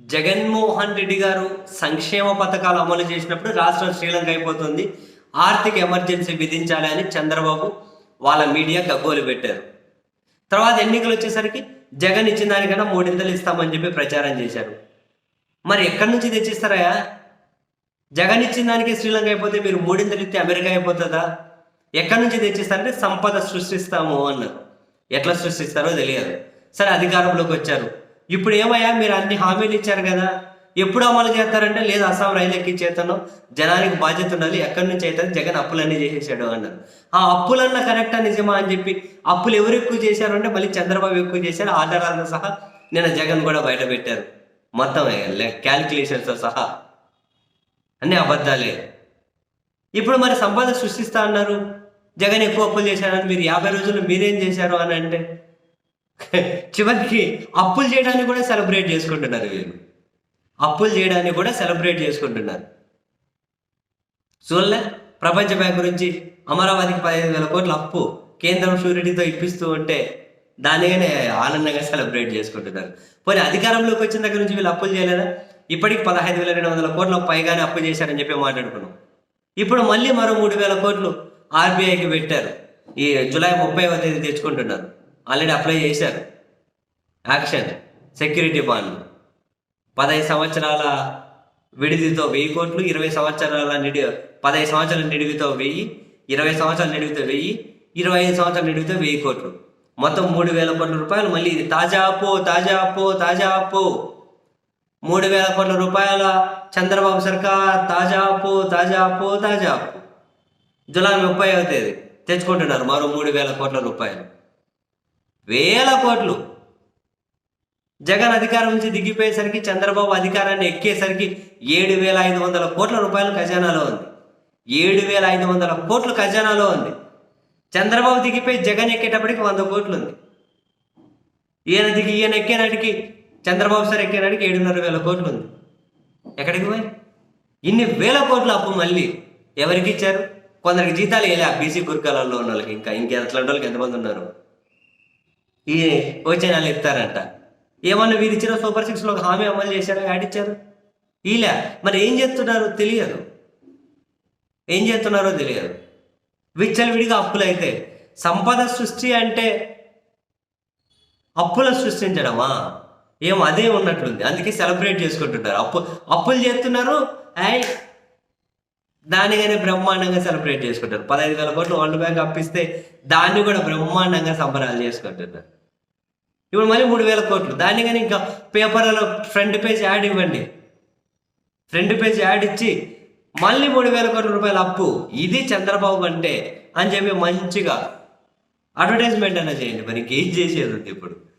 జగన్మోహన్ రెడ్డి గారు సంక్షేమ పథకాలు అమలు చేసినప్పుడు రాష్ట్రం శ్రీలంక అయిపోతుంది. ఆర్థిక ఎమర్జెన్సీ విధించాలి అని చంద్రబాబు వాళ్ళ మీడియా గగ్గోలు పెట్టారు. తర్వాత ఎన్నికలు వచ్చేసరికి జగన్ ఇచ్చిన దానికన్నా మూడింతలు ఇస్తామని చెప్పి ప్రచారం చేశారు. మరి ఎక్కడి నుంచి తెచ్చిస్తారా జగన్ ఇచ్చిన దానికి శ్రీలంక అయిపోతే మీరు మూడింతలు ఇస్తే అమెరికా అయిపోతుందా? ఎక్కడి నుంచి తెచ్చిస్తారంటే సంపద సృష్టిస్తాము అన్నారు. ఎట్లా సృష్టిస్తారో తెలియదు. సరే అధికారంలోకి వచ్చారు. ఇప్పుడు ఏమయ్యా మీరు అన్ని హామీలు ఇచ్చారు కదా. ఎప్పుడు అమలు చేస్తారంటే లేదు అస్సాం రైలు ఎక్కించేతను జనానికి బాధ్యత ఉండాలి. ఎక్కడి నుంచి అయితే జగన్ అప్పులన్నీ చేసేసాడు అన్నారు. ఆ అప్పులన్న కరెక్టా నిజమా అని చెప్పి అప్పులు ఎవరు ఎక్కువ చేశారు అంటే మళ్ళీ చంద్రబాబు ఎక్కువ చేశారు. ఆధారాలతో సహా నిన్న జగన్ కూడా బయట పెట్టారు. మొత్తం క్యాల్కులేషన్స్తో సహా. అన్ని అబద్ధాలే. ఇప్పుడు మరి సంపద సృష్టిస్తా అన్నారు. జగన్ ఎక్కువ అప్పులు చేశారని మీరు యాభై రోజులు మీరేం చేశారు అని అంటే చివరికి అప్పులు చేయడానికి కూడా సెలబ్రేట్ చేసుకుంటున్నారు వీళ్ళు. అప్పులు చేయడానికి కూడా సెలబ్రేట్ చేసుకుంటున్నారు. చూడలే? ప్రపంచ బ్యాంక్ గురించి అమరావతికి పదిహేను వేల కోట్ల అప్పు కేంద్రం షూరిటీతో ఇప్పిస్తూ ఉంటే దానిగానే ఆనందంగా సెలబ్రేట్ చేసుకుంటున్నారు. పోనీ అధికారంలోకి వచ్చిన దగ్గర నుంచి వీళ్ళు అప్పులు చేయలేదా? ఇప్పటికి పదహైదు వేల రెండు వందల కోట్ల పైగానే అప్పు చేశారని చెప్పి మాట్లాడుకున్నాం. ఇప్పుడు మళ్ళీ మరో మూడు వేల కోట్లు ఆర్బీఐకి పెట్టారు. ఈ జూలై ముప్పైవ తేదీ తెచ్చుకుంటున్నారు. ఆల్రెడీ అప్లై చేశారు. యాక్షన్ సెక్యూరిటీ బాండ్లు. పదహైదు సంవత్సరాల విడిదితో వెయ్యి కోట్లు ఇరవై సంవత్సరాల నిడి పదహైదు సంవత్సరాల నిడివితో వెయ్యి ఇరవై సంవత్సరాల నిడివితో వెయ్యి ఇరవై ఐదు సంవత్సరాల నిడివితో వెయ్యి కోట్లు. మొత్తం మూడు వేల కోట్ల రూపాయలు మళ్ళీ ఇది తాజా అప్పు తాజా అప్పు తాజా అప్పు. మూడు వేల కోట్ల రూపాయల చంద్రబాబు సర్కార్ తాజా అప్పు తాజా అప్పు తాజా అప్పు. జులై ముప్పై అవుతుంది తెచ్చుకుంటున్నారు మరో మూడు వేల కోట్ల రూపాయలు. వేల కోట్లు. జగన్ అధికారం నుంచి దిగిపోయేసరికి చంద్రబాబు అధికారాన్ని ఎక్కేసరికి ఏడు వేల ఐదు వందల కోట్ల రూపాయలు ఖజానాలో ఉంది. ఏడు వేల ఐదు వందల కోట్లు ఖజానాలో ఉంది. చంద్రబాబు దిగిపోయి జగన్ ఎక్కేటప్పటికి వంద కోట్లు ఉంది. ఈయన దిగి ఈయన ఎక్కేనాటికి చంద్రబాబు సార్ ఎక్కేనాటికి ఏడున్నర వేల కోట్లు ఉంది. ఎక్కడికి పోయి? ఇన్ని వేల కోట్ల అప్పు మళ్ళీ ఎవరికి ఇచ్చారు? కొందరికి జీతాలు వేయలే బీసీ గురికాలలో ఉన్న వాళ్ళకి. ఇంకా ఇంకెట్లాంటి వాళ్ళకి ఎంతమంది ఉన్నారు? ఈ వచ్చే నెల ఇస్తారంట ఏమన్నా వీరు ఇచ్చిన సూపర్ సిక్స్లో ఒక హామీ అమలు చేశారో? ఆడిచ్చారు ఇలా మరి ఏం చేస్తున్నారో తెలియదు. ఏం చేస్తున్నారో తెలియదు. విచ్చలవిడిగా అప్పులు అయితే సంపద సృష్టి అంటే అప్పుల సృష్టించడమా? ఏం అదే ఉన్నట్లుంది. అందుకే సెలబ్రేట్ చేసుకుంటుంటారు అప్పు అప్పులు చేస్తున్నారు. అండ్ దానిగానే బ్రహ్మాండంగా సెలబ్రేట్ చేసుకుంటారు. పదహైదు వేల కోట్లు వరల్డ్ బ్యాంక్ అప్పిస్తే దాన్ని కూడా బ్రహ్మాండంగా సంబరాలు చేసుకుంటున్నారు. ఇప్పుడు మళ్ళీ మూడు వేల కోట్లు. దాన్ని కానీ ఇంకా పేపర్లలో ఫ్రంట్ పేజ్ యాడ్ ఇవ్వండి. ఫ్రంట్ పేజ్ యాడ్ ఇచ్చి మళ్ళీ మూడు వేల కోట్ల రూపాయల అప్పు. ఇది చంద్రబాబు అంటే అని చెప్పి మంచిగా అడ్వర్టైజ్మెంట్ అయినా చేయండి. మరి ఇంకేం చేసేది ఉంది ఇప్పుడు?